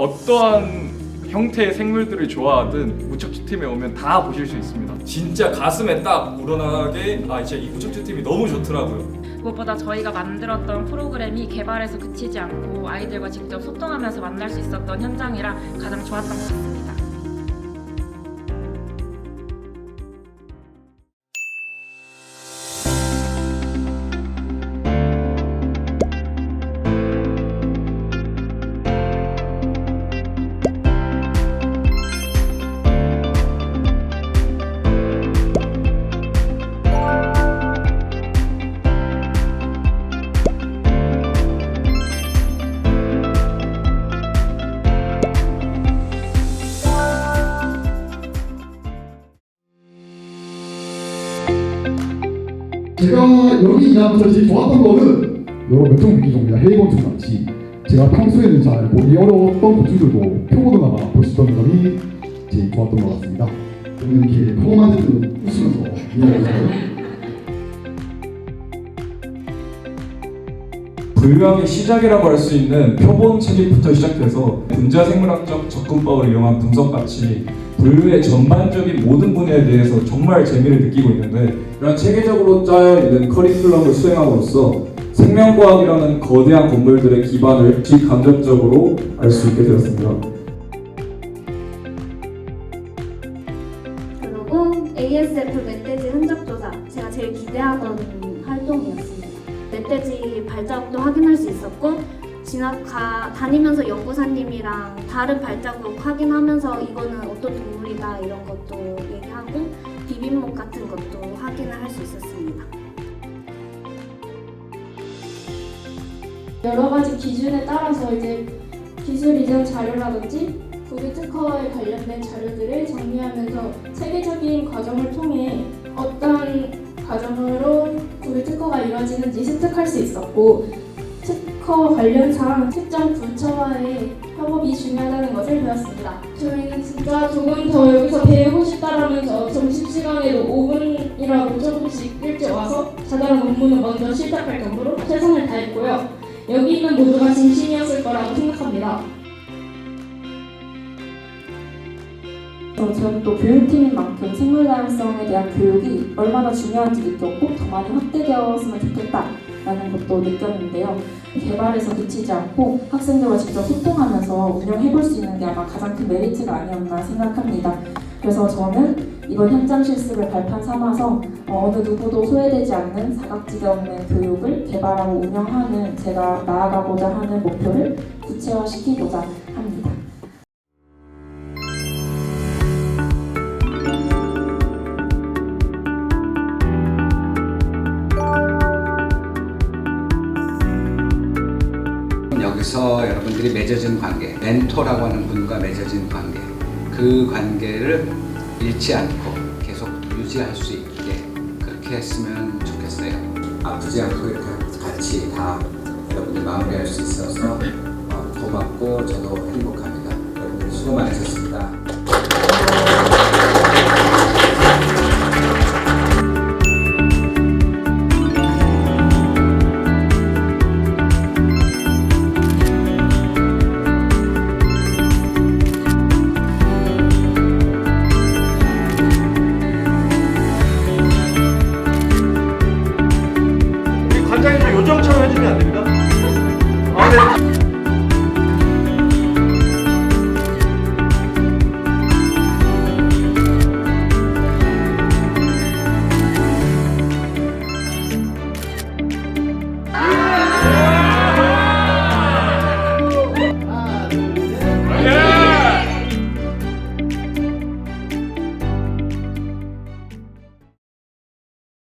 어떠한 형태의 생물들을 좋아하든 무척지 팀에 오면 다 보실 수 있습니다. 진짜 가슴에 딱 우러나게 아 진짜 이 구척주 팀이 너무 좋더라고요. 무엇보다 저희가 만들었던 프로그램이 개발에서 그치지 않고 아이들과 직접 소통하면서 만날 수 있었던 현장이라 가장 좋았던 것 같습니다. 제가 여기 일하면서 제일 좋았던 거는 여러 몇종 위기종이나 헤이건충 같이. 제가 평소에는 잘 보기 어려웠던 곤충들도 표고등어가 볼 수 있던 점이 제일 좋았던 것 같습니다. 저는 이렇게 평범한 듯 웃으면서 일하면서 불명의 시작이라고 할 수 있는 표본 채집부터 시작해서 분자 생물학적 접근법을 이용한 분석같이 분류의 전반적인 모든 분야에 대해서 정말 재미를 느끼고 있는데 이런 체계적으로 짜여 있는 커리큘럼을 수행함으로써 생명과학이라는 거대한 건물들의 기반을 직간접적으로 알 수 있게 되었습니다. 그리고 ASF 멧돼지 흔적 조사 제가 제일 기대하던 활동이었습니다. 멧돼지 발자국도 확인할 수 있었고 지나가 다니면서 연구사님이랑 다른 발자국 확인하면서 이거는 어떤 동물이다 이런 것도 얘기하고 비빔목 같은 것도 확인을 할 수 있었습니다. 여러 가지 기준에 따라서 이제 기술 이전 자료라든지 구리 특허에 관련된 자료들을 정리하면서 체계적인 과정을 통해 어떤 과정으로 특허가 이루어지는지 습득할 수 있었고 특허 관련상 특정 부처와의 협업이 중요하다는 것을 배웠습니다. 저희는 진짜 조금 더 여기서 배우고 싶다라면서 점심시간에도 5분이라도 조금씩 일찍 와서 자잘한 업무는 먼저 시작할 정도로 최선을 다했고요. 여기 있는 모두가 진심이었을 거라고 생각합니다. 저는 또 교육팀인 만큼 생물 다양성에 대한 교육이 얼마나 중요한지 느꼈고 더 많이 확대되었으면 좋겠다라는 것도 느꼈는데요. 개발에서 그치지 않고 학생들과 직접 소통하면서 운영해볼 수 있는 게 아마 가장 큰 메리트가 아니었나 생각합니다. 그래서 저는 이번 현장 실습을 발판 삼아서 어, 어느 누구도 소외되지 않는 사각지대 없는 교육을 개발하고 운영하는 제가 나아가고자 하는 목표를 구체화시키고자 여기서 여러분들이 맺어진 관계, 멘토라고 하는 분과 맺어진 관계, 그 관계를 잃지 않고 계속 유지할 수 있게 그렇게 했으면 좋겠어요. 아프지 않고 이렇게 같이 다 여러분들 마무리할 수 있어서 어, 고맙고 저도 행복합니다. 여러분들 수고 많으셨습니다.